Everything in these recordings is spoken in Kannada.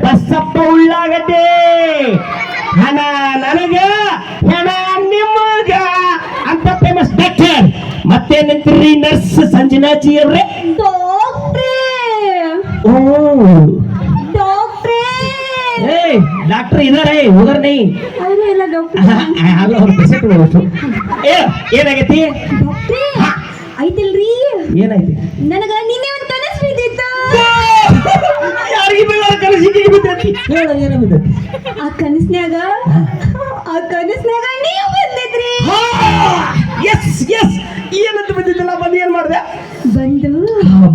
ಬಸ್ಸಪ್ಪ ಉಳ್ಳಾಗಡ್ಡೆ. ಹಣ ನನಗ ಹೆಣ ನಿಮ್ಮಗ ಅಂತ ಫೇಮಸ್ ಡಾಕ್ಟರ್ ಮತ್ತೆ ನಿಂತ್ರಿ ನರ್ಸ್ ಸಂಜನಾಜಿ ಅವ್ರೆ. ಓ. ಡಾಕ್ಟರ್ ಇದಾರೆ ಹೋಗರ್ ನೈ ಏನಾಗೈತಿ? ಐತಿಲ್ರಿ? ಏನಾಯ್ತಿ? ನನಗ ನೀನೇ ಬಿದ್ದೈತಿ ಹೇಳ ಏನ ಬಿದ್ದೈತಿ ಆ ಕನಸ್ನ್ಯಾಗ ಆ ಕನಸ್ನ್ಯಾಗ ನೀವು ಬಂದಿದ್ರಿ. ಎಸ್ ಎಸ್ ಏನಂತ ಬಂದಿದ್ದಲ್ಲ ಬಂದು ಏನ್ ಮಾಡ್ದೆ? ಬಂದು.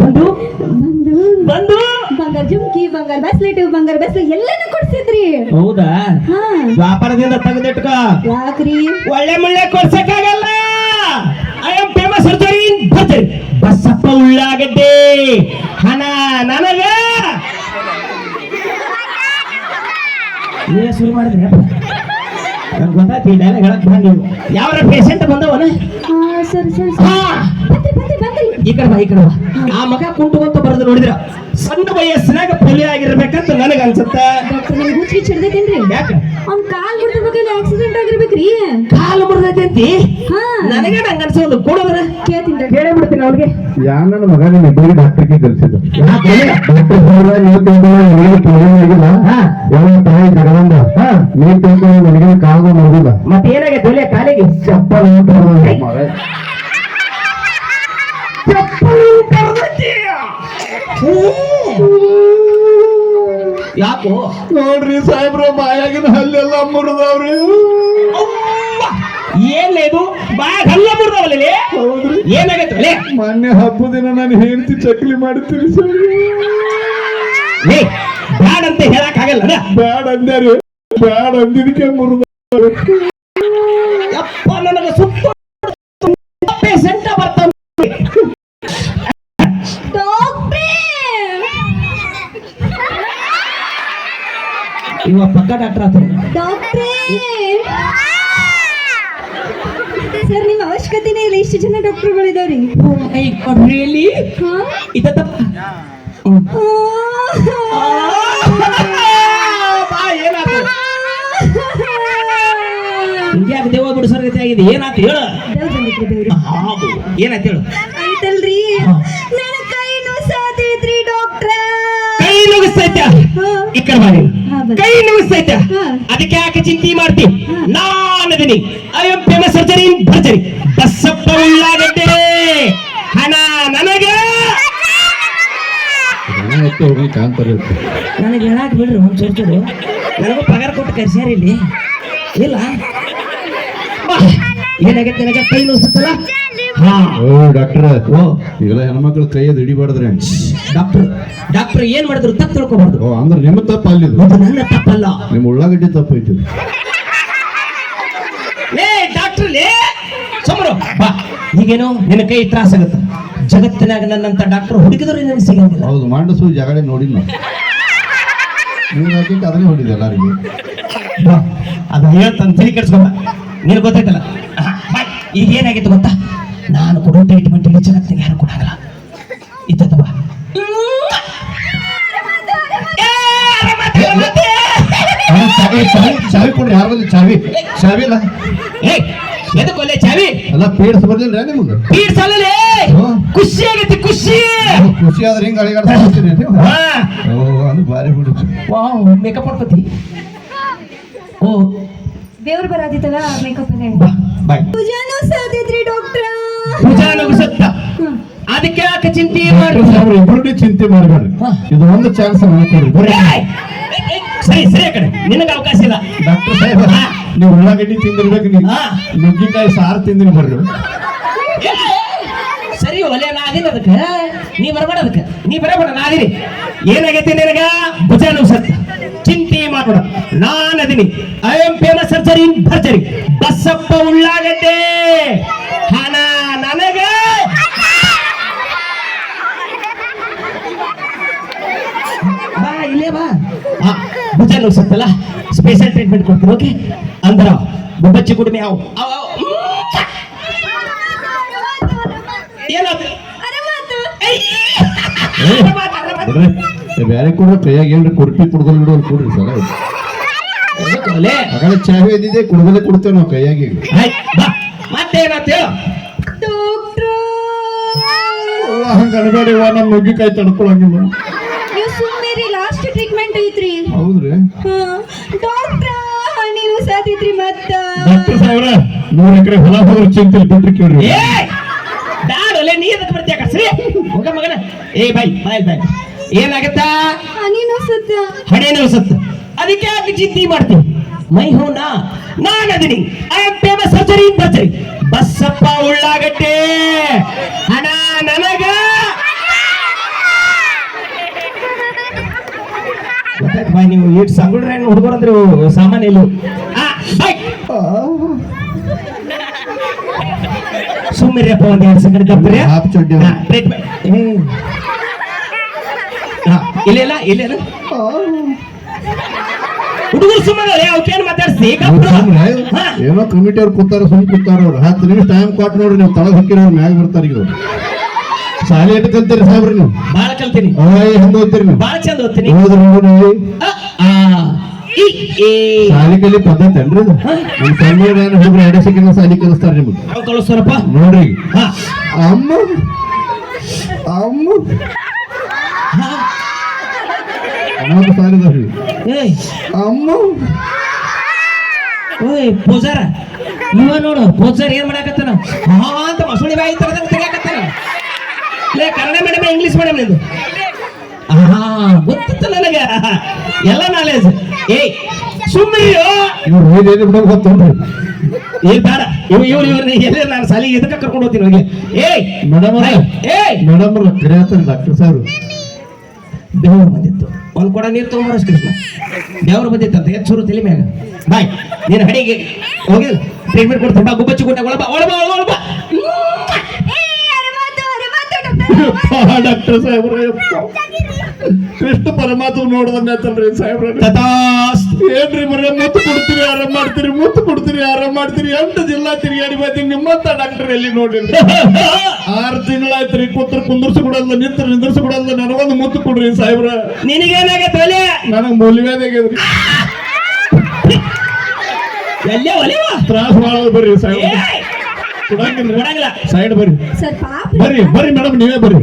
ಬಂದು. ಬಂದು. ಬಂದು. ಬಂಗಾರ ಜುಮ್ಕಿ ಬಂಗಾರ ಬ್ಯಾಸ್ಲೆಟ್ ಬಂಗಾರ ಬ್ಯಾಸ್ಲೆಟ್ ಎಲ್ಲಾನು ಕೊಡ್ಸಿದ್ರಿ. ಹೌದಾ? ಹಾ. ವ್ಯಾಪಾರದಿಂದ ತೆಗೆದಿಟ್ಕ. ಯಾಕ್ರಿ? ಒಳ್ಳೆ ಮುಳ್ಳೆ ಕೊಡ್ಸಕ್ಕಾಗಲ್ಲ. I am famous surgery Basappa ಉಳ್ಳಾಗಡ್ಡೆ. ಹಣ ನನಗ ನೀವೇ ಶುರು ಮಾಡಿದ್ರಿ? ನಂಗೆ ಗೊತ್ತಾಯ್ತು ಈ ಡೈಲಾಗ್ ಹೇಳಕ್ ಬಂದು ಯಾವ ಪೇಷಂಟ್ ಬಂದವನ? ಸರಿ ಸರಿ ಈ ಕಡೆ ಬಾ ಈ ಕಡೆ ಬಾ. ಆ ಮಗ ಕುಂಟು ಅಂತ ಬರ್ದು ನೋಡಿದ್ರ ಸಣ್ಣ ವಯಸ್ಸಿನಾಗ ಪೊಲಿಯೋ ಆಗಿರ್ಬೇಕಂತ ನನಗೆ ಅನ್ಸುತ್ತೆ. ನಮ್ಗೆ ಹುಚ್ಚಿ ಹಿಡ್ದೈತೇನ್ರಿ? ಯಾಕ? ಅವ್ನ ಕಾಲ್ ಬಿಡ್ತಿರ್ಬೇಕಾದ್ರೆ ಆಕ್ಸಿಡೆಂಟ್ ಆಗಿರ್ಬೇಕ್ರಿ. ಕಾಲು ಮುರಿದೈತಿ ಹಾ. ನನಗೆ ನಂಗೆ ಅನ್ಸೋದು? ಕೊಡೋದ್ರ ಹೇಳೇ ಬಿಡ್ತೀನಿ ಅವ್ರಿಗೆ ಯಾ ನನ್ನ ಮಗ ನಿಮ್ಮ ಇಬ್ಬರಿಗೆ ಡಾಕ್ಟರ್ಗೆ ಕಲಿಸಿದ್ದು ಡಾಕ್ಟರ್ ಸಾಹೇಬ್ರ ನೀವು ತಿಳ್ಕೊಂಡು ನಿಮಗೆ ಪ್ರಾಬ್ಲಮ್ ಆಗಿಲ್ಲ? ಹಾ. ಯಾವ ತಾಯಿ ಜಗದಂದ ಹಾ. ನೀವು ತಿಳ್ಕೊಂಡು ನನಗೆ ಕಾಲು ನೋಡಿಲ್ಲ ಮತ್ತೆ ಏನಾಗೈತೆ ಒಳ್ಳೆ ಕಾಲಿಗೆ? ಚಪ್ಪಲ್ ಯಾಕೋ? ನೋಡ್ರಿ ಸಾಹೇಬ್ರ ಬಾಯಾಗಿನ ಹಲ್ಲೆಲ್ಲ ಮುರಿದವ್ರಿ. ಏನ್ ಇದು? ಬಾ ಹಲ್ಲ ಮುರಿದವಲ್ಲಿ ಹೌದ್ರಿ. ಏನಾಗೈತೆ ಒಳ್ಳೆ ಮೊನ್ನೆ ಹಬ್ಬದ ದಿನ ನಾನು ಹೆಂಡತಿ ಚಕ್ಲಿ ಮಾಡ್ತೀರಿ ಸರ್. ಏ ಬ್ಯಾಡ ಅಂತ ಹೇಳಕ್ ಆಗಲ್ಲ ಬ್ಯಾಡ ಅಂದ್ಯಾರಿ? ಬ್ಯಾಡ ಅಂದಿದ್ದಕ್ಕೆ ಮುರಿದ ಯಪ್ಪ ನನಗೆ ಸುತ್ತ ಪೇಷಂಟ್ ಬರ್ತಾವ. ಡಾಕ್ಟ್ರೇ. ಇವ ಪಕ್ಕ ಡಾಕ್ಟರ್ ಆತ ಡಾಕ್ಟ್ರೇ. ಸರ್ ನಿಮ್ಮ ಅವಶ್ಯಕತೆನೇ ಇಲ್ಲ ಇಷ್ಟು ಜನ ಡಾಕ್ಟರ್ಗಳಿದಾವ್ರಿ ರಿಯಲಿ ಹಾ? ಇದ ತಪ್ಪ. ಬಾ ಏನಾಯ್ತು ಹಿಂಗ್ಯಾಕೆ ದೇವ ಬಿಡಿಸೋರ್ಗತಿ ಆಗಿದೆ. ಏನಾಯ್ತು ಹೇಳು? ದೇವ್ರ್ ಬಂದಿದ್ರಿ ದೇವ್ರು. ಹೌದು. ಏನಾಯ್ತು ಹೇಳು? ಆಯ್ತಲ್ರಿ. ನನ್ನ ಕೈ ಡಾಕ್ಟ್ರ. ಕೈ. ಈ ಕಡೆ ಬಾ ನೀನು. ಕೈ ನುಗ್ಸ್ತೈತ ಹಾ. ಅದಕ್ಕೆ ಯಾಕೆ ಚಿಂತೆ ಮಾಡ್ತಿ? ನಾನು ನಾನದೀನಿ I am famous surgery in ಭರ್ಜರಿ. ಬಸಪ್ಪ ಉಳ್ಳಾಗಡ್ಡೆ ಹಣ ನನಗೆ. ಹೋಗಿ ಕಾಂತಾರೆ ನನಗೆ ಹೇಳಾಕ್ ಬಿಡ್ರಿ ಒಂದ್ ಚೂರು ನನಗೂ ಪಗಾರ ಕೊಟ್ಟು ಕರ್ಸ್ಯಾರ ಇಲ್ಲಿ. ಇಲ್ಲ. ಏನಾಗೈತೆ ನನಗೆ ಕೈ ನುಗ್ಸುತ್ತಲ್ಲ ಹಾ. ಓ ಡಾಕ್ಟರ್. ಓ ಇವೆಲ್ಲ ಹೆಣ್ಮಕ್ಳು ಕೈಯದ್ ಹಿಡಿಬಾರ್ದ್ರಿ. ಡಾಕ್ಟರ್ ಡಾಕ್ಟರ್ ಏನ್ ಮಾಡಿದ್ರು? ತಪ್ಪು ತಿಳ್ಕೊಬಾರ್ದು. ಓ ಅಂದ್ರೆ ನಿಮ್ಮ ತಪ್ಪ ಅಲ್ಲಿದು. ಅದು ನನ್ನ ತಪ್ಪಲ್ಲ. ನಿಮ್ಮ ಉಳ್ಳಾಗಡ್ಡಿ ತಪ್ಪ ಏ ಡಾಕ್ಟರ್ ಲೇ. ಸುಮ್ಮರು ಬಾ. ಈಗೇನು ನಿನ್ನ ಕೈ ತ್ರಾಸ ಆಗುತ್ತೆ. ಜಗತ್ತಿನಾಗ ನನ್ನಂತ ಡಾಕ್ಟರ್ ಹುಡುಕಿದ್ರು ನಿನಗೆ ಸಿಗಂಗಿಲ್ಲ ಹೌದು ಮಂಡಸು ಜಗಡೆ ನೋಡಿಲ್ಲ ನೀವು ಹಾಕಿಟ್ಟು ಅದನ್ನೇ ಹೊಡಿದೆ ಎಲ್ಲರಿಗೂ. ಬಾ, ಅದು ಹೇಳ್ತಾನೆ ತಿಳಿ ಕೆಡ್ಸ್ಕೊಂಡ ನೀನು ಬಾ. ಈಗ ಏನಾಗಿತ್ತು ಗೊತ್ತಾ? ನಾನು ಕೊಡೋ ಟ್ರೀಟ್ಮೆಂಟ್ ಇಲ್ಲಿ ಜಗತ್ತಿನಾಗ ಯಾರು ಕೊಡಂಗಿಲ್ಲ ಆರಾಮಾತೆ. ಚಾವಿ ಕೊಡ್ರಿ ಯಾರು ಬಂದ್ರಿ ಚಾವಿ? ಚಾವಿ ಇಲ್ಲ. ಎದಕ್ಕೆ ಎದಕ್ಕೊಲ್ಲೆ ಚಾವಿ? ಅಲ್ಲ ಪೇಡ್ಸ್ ಬರ್ಲಿಲ್ಲ ನಿಮ್ಗೆ. ಪೀಡ್ಸಲ್ಲೇ ಹ್ಮ್. ಖುಷಿ ಆಗೈತಿ ಖುಷಿ. ಖುಷಿ ಆದ್ರೆ ಹಿಂಗೆ ಅಳಿಗಾಡ್ತೀನಿ ಓ ಅದು ಭಾರಿ ಬಿಡು. ವಾವ್ ಮೇಕಪ್ ಮಾಡ್ಕೊತಿ? ಓ. ದೇವ್ರು ಬರಾದಿತ್ತಲ್ಲ ಮೇಕಪ್ ಅಲ್ಲೇ. ಬಾಯ್ ಪೂಜಾನು ಸಾಧಿದ್ರಿ ಡಾಕ್ಟ್ರ ಪೂಜಾ ನಗುಸತ್ತ ಅದಕ್ಕೆ ಯಾಕೆ ಚಿಂತೆ ಮಾಡಿ ಇಬ್ರು ಚಿಂತೆ ಮಾಡಬೇಡ್ರಿ ಇದು ಒಂದು ಚಾನ್ಸ್ ಬರ್ರಿ ಏಯ್, ಸರಿ ಸರಿ ಕಡೆ. ನಿನಗೆ ಅವಕಾಶ ಇಲ್ಲ. ಡಾಕ್ಟರ್ ಸಾಹೇಬ್ ನೀವು ಉಳ್ಳಾಗಡ್ಡಿ ತಿಂದಿರ್ಬೇಕು ನೀವು. ನುಗ್ಗಿಕಾಯಿ ಸಾರು ತಿಂದಿನ ಬರ್ರಿ. ಸರಿ ಒಲೆ ನಾ ಅದೀನಿ ಅದಕ್ಕೆ ನೀ ಬರಬೇಡ ಅದಕ್ಕೆ. ನೀ ಬರಬೇಡ ನಾ ಅದೀನಿ ಏನಾಗೈತಿ ನಿನಗ? ಭುಜ ನಗುಸತ್ತ ಚಿಂತೆ ಮಾಡಬೇಡ. ನಾನು ಅದೀನಿ. I am famous surgery in ಭರ್ಜರಿ. ಬಸಪ್ಪ ಉಳ್ಳಾಗಡ್ಡೆ ಹಣ ನನಗ ಬಾ ಇಲ್ಲೇ ಬಾ. ಭುಜ ನೋಡ್ಸುತ್ತಲ್ಲ? ಸ್ಪೆಷಲ್ ಟ್ರೀಟ್ಮೆಂಟ್ ಕೊಡ್ತೀನಿ ಓಕೆ ಅಂದ್ರ ಗುಬ್ಬಚ್ಚಿ ಗುಡ್ಮೆ ಅವು ಅವ್ ಏನಾದ್ರು ಬ್ಯಾರೆ ಕೂಡ ಕೈಯಾಗ ಏನ್ರಿ ಕುರ್ಪಿ ಕುಡ್ದಲ್ ಬಿಡೋಲ್ ಕೊಡ್ರಿ ಸರ. ಹಾಗಾದ್ರೆ ಚಾವಿ ಇದ್ದಿದೆ ಕುಡ್ದಲೇ ಕೊಡ್ತೇವೆ ನಾವು ಕೈಯಾಗಿ ಬಾ. ಹೇಳು? ಡಾಕ್ಟ್ರ. ಹಂಗ ಅನ್ಬೇಡಿವ ನಮ್ಮ ನುಗ್ಗಿಕಾಯಿ ತಡ್ಕೊಳಂಗಿಲ್ಲ. ಟ್ರೀಟ್ಮೆಂಟ್ ಐತ್ರಿ. ಹೌದ್ರಿ? ಹಾ. ಡಾಕ್ಟ್ರ ನೀವು ಸಾತಿದ್ರಿ ಮತ್ತ. ಡಾಕ್ಟರ್ ಸಾಹೇಬ್ರ ನೂರ್ ಎಕರೆ ಹೊಲ ಹೋದ್ರ ಚಿಂತೆ ಬಿಟ್ರಿ ಕೇಳ್ರಿ. ಏ ಬ್ಯಾಡ ಒಲೆ ನೀ ಅದಕ್ಕೆ ಬರ್ತೀಯ ಸರಿ ಹೋಗ ಮಗನ. ಏ ಬಾಯ್ ಬಾಯ್ ಬಾಯ್ ಏನಾಗತ್ತಾ? ನೀನು ಸತ್ತ. ಹಣೆ ನೋಸತ್ತು ಅದಕ್ಕೆ ಯಾಕೆ ಮಾಡ್ತೀನಿ ಮೈ ಹೋನಾ ನಾನು ಅದೀನಿ. I am famous surgery Basappa ಉಳ್ಳಾಗಟ್ಟೆ ಹಣ ನನಗ ಬಾಯ್ ನೀವು ಇಟ್ ಸಂಗುಳ್ರ ಹೆಣ್ಣು ಹುಡುಗರಂದ್ರೆ ಸಾಮಾನ್ಯ ಇಲ್ಲ ಸುಮ್ಮನಿರಪ್ಪ ಒಂದ್ ಎರಡು ಸೆಕೆಂಡ್ ಅವ್ರು. ಇಲ್ಲ ಇಲ್ಲ ಇಲ್ಲ ಇಲ್ಲ. ಹುಡುಗರು ಸುಮ್ಮನೆ ಅವಕ್ಕೇನು ಮಾತಾಡ್ಸಿ. ಏನೋ ಕಮಿಟಿ ಅವ್ರು ಕೂತಾರ ಸುಮ್ಮನೆ ಕೂತಾರ ಅವ್ರು. ಹತ್ತು ನಿಮಿಷ ಟೈಮ್ ಕೊಟ್ಟು ನೋಡ್ರಿ ನೀವು ತಳಗ್ ಹಾಕಿರೋ ಮ್ಯಾಗ ಬರ್ತಾರೆ ಈಗ. ಶಾಲೆ ಎಟ್ ಕಲ್ತೀರಿ ಸಾಹೇಬ್ರಿ ನೀವು? ಬಾಳ ಕಲ್ತೀನಿ. ಹೆಂಗ್ ಓದ್ತೀರಿ ನೀವು? ಬಾಳ ಚಂದ ಓದ್ತೀನಿ. ಹೋದ್ರಿ ನೋಡಿ ಶಾಲಿ ಕಲಿ ಪದ್ಧತಿ ಅನ್ರಿ ಇದು? ಹಾ. ನಮ್ ಸಣ್ಣ ಏನು ಹುಡುಗರು ಎರಡೇ ಸೆಕೆಂಡ್ ಶಾಲಿ ಕಲಿಸ್ತಾರ ನಿಮ್ಗೆ? ಅವ್ನ್ ಕಳಿಸ್ತಾರಪ್ಪ ನೋಡ್ರಿ. ಅಮ್ಮ ಅಮ್ಮ. ಅಮ್ಮ. ಓಯ್ ಪೂಜಾರ. ಇವ ನೋಡು ಪೂಜಾರ ಏನ್ ಮಾಡಾಕತ್ತಾನ? ಹಾ ಅಂತ ಮಸೂಳಿ ಬಾಯಿ ತರದಂಗ ತೆಗಿಯಾಕತ್ತಾನ. ಲೇ ಕನ್ನಡ ಮೇಡಮ್ ಇಂಗ್ಲಿಷ್ ಮೇಡಮ್ ನಿಂದು? ಹಾ ಗೊತ್ತಿತ್ತು ನನಗೆ. ಎಲ್ಲ ನಾಲೆಜ್ ಏಯ್ ಸುಮ್ಮನೆ ಇವ್ರು ಬಿಡೋದು ಏ ಬೇಡ. ಇವ್ ಇವ್ರು ಇವ್ರನ್ನ ಎಲ್ಲೇ ನಾನು ಸಾಲಿಗೆ ಇದಕ್ಕೆ ಕರ್ಕೊಂಡು ಹೋಗ್ತೀನಿ ಹೋಗಿ. ಏಯ್ ಮೇಡಮ್. ಏಯ್. ಮೇಡಮ್ ಡಾಕ್ಟರ್ ಸರ್ ದೇವ್ರು ಬಂದಿತ್ತು. ಒಂದು ಕೊಡ ನೀರು ತಗೊಂಬರಸ್ ಕೃಷ್ಣ. ಬೆವರು ಬಂದಿತ್ತಂತ ಎಚ್ಚೂರು ತಲೆ ಮ್ಯಾಗ. ಬಾಯ್ ನೀನು ಹಡಿಗೆ ಹೋಗಿ ಟ್ರೀಟ್ಮೆಂಟ್ ಕೊಡ್ತೀನಿ ಬಾ ಗುಬ್ಬಚ್ಚಿ ಕೊಟ್ಟ ಒಳಬ ಒಳಬ ಒಳಬ. ಏ ಡಾಕ್ಟರ್ ಸಾಹೇಬ್ರ. ಕೃಷ್ಣ ಪರಮಾತ್ಮ ನೋಡ್ದಂಗ ಸಾಹೇಬ್ರ. ಏನ್ರಿ ಬರ್ರಿ ಮುತ್ತು ಕೊಡ್ತೀರಿ ಆರಾಮ್ ಮಾಡ್ತೀರಿ ಮುತ್ತು ಕೊಡ್ತೀರಿ ಆರಾಮ್ ಮಾಡ್ತೀರಿ ಎಂಟು ಜಿಲ್ಲಾ ತಿರುಗಾಡಿ ಬಂದಿನಿ ನಿಮ್ಮಂತ ಡಾಕ್ಟರ್ ಎಲ್ಲಿ ನೋಡಿಲ್ಲ ಆರು ತಿಂಗಳಾಯ್ತ್ರಿ ಕೂತ್ರ ಕುಂದರ್ಸಿ ಕೊಡಲ್ಲ ನಿಂತ್ರ ನಿಂದ್ರಸಿ ಕೊಡಲ್ಲ ನನಗೊಂದು ಮುತ್ತು ಕೊಡ್ರಿ ಸಾಹೇಬ್ರ. ನಿನಗೇನಾಗತ್ತೆ ನನಗ್ ಒಲೆವ ತ್ರಾಸ ಮಾಡೋದು ಬರ್ರಿ ಸಾಹೇಬ್ರ. ಕೊಡಂಗಿಲ್ಲ. ಸೈಡ್ ಬರ್ರಿ. ಸರ್ ಪಾಪ ಬರ್ರಿ ಬರ್ರಿ ಮೇಡಮ್ ನೀವೇ ಬರ್ರಿ.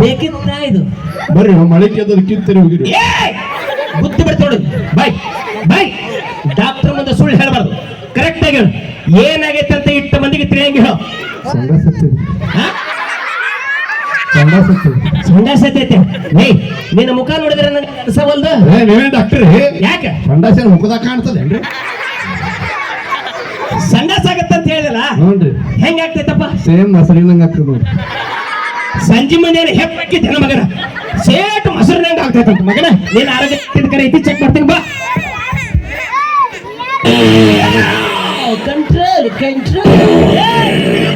ಬೇಕಿತ್ತ ಇದು. ಬರ್ರಿ ಕಿತ್ತರಿ ಹೋಗಿರಿ. ಏಯ್ ಬುದ್ಧಿ ಬಿಡ್ತು ನೋಡಿ. ಬಾಯ್ ಬಾಯ್ ಡಾಕ್ಟರ್ ಮುಂದೆ ಸುಳ್ಳು ಹೇಳಬಾರ್ದು. ಕರೆಕ್ಟ್ ಆಗಿ ಹೇಳು. ಏನಾಗೈತೆ ಅಂತ ಇಟ್ಟ ಮಂದಿಗೆ ತಿಳಿಯಂಗೆ ಹೇಳು. ಸಂಡ? ಸಂಡ ಸಂಡಾಸ ಐತೆ. ಏಯ್ ನಿನ್ನ ಮುಖ ನೋಡಿದ್ರೆ ನನಗೆ ಅನ್ಸವಲ್ದು ಏ ನೀವೇ ಡಾಕ್ಟರ್? ಯಾಕೆ? ಸಂಡಾಸನ ಮುಖದಾಗ ಕಾಣ್ತದೇನ್ರಿ? ಸಂಡಾಸ ನೋಡ್ರಿ ಹೆಂಗಾಗ್ತೈತಪ್ಪ ಸೇಮ್ ಮೊಸರಿನಂಗ ಆಗ್ತದ ಮನೆ ಸಂಜೆ ಮುಂಜಾನೆ ಹೆಪ್ಪಾಕಿದ್ದೇನ ಮಗನ. ಸೇಟ್ ಮೊಸರಿನಂಗ ಆಗ್ತೈತಂತ ಮಗನ. ನೀನ್ ಆರೋಗ್ಯ ಕರೆ ಐತಿ ಚೆಕ್ ಮಾಡ್ತೀನಿ ಬಾ. Control control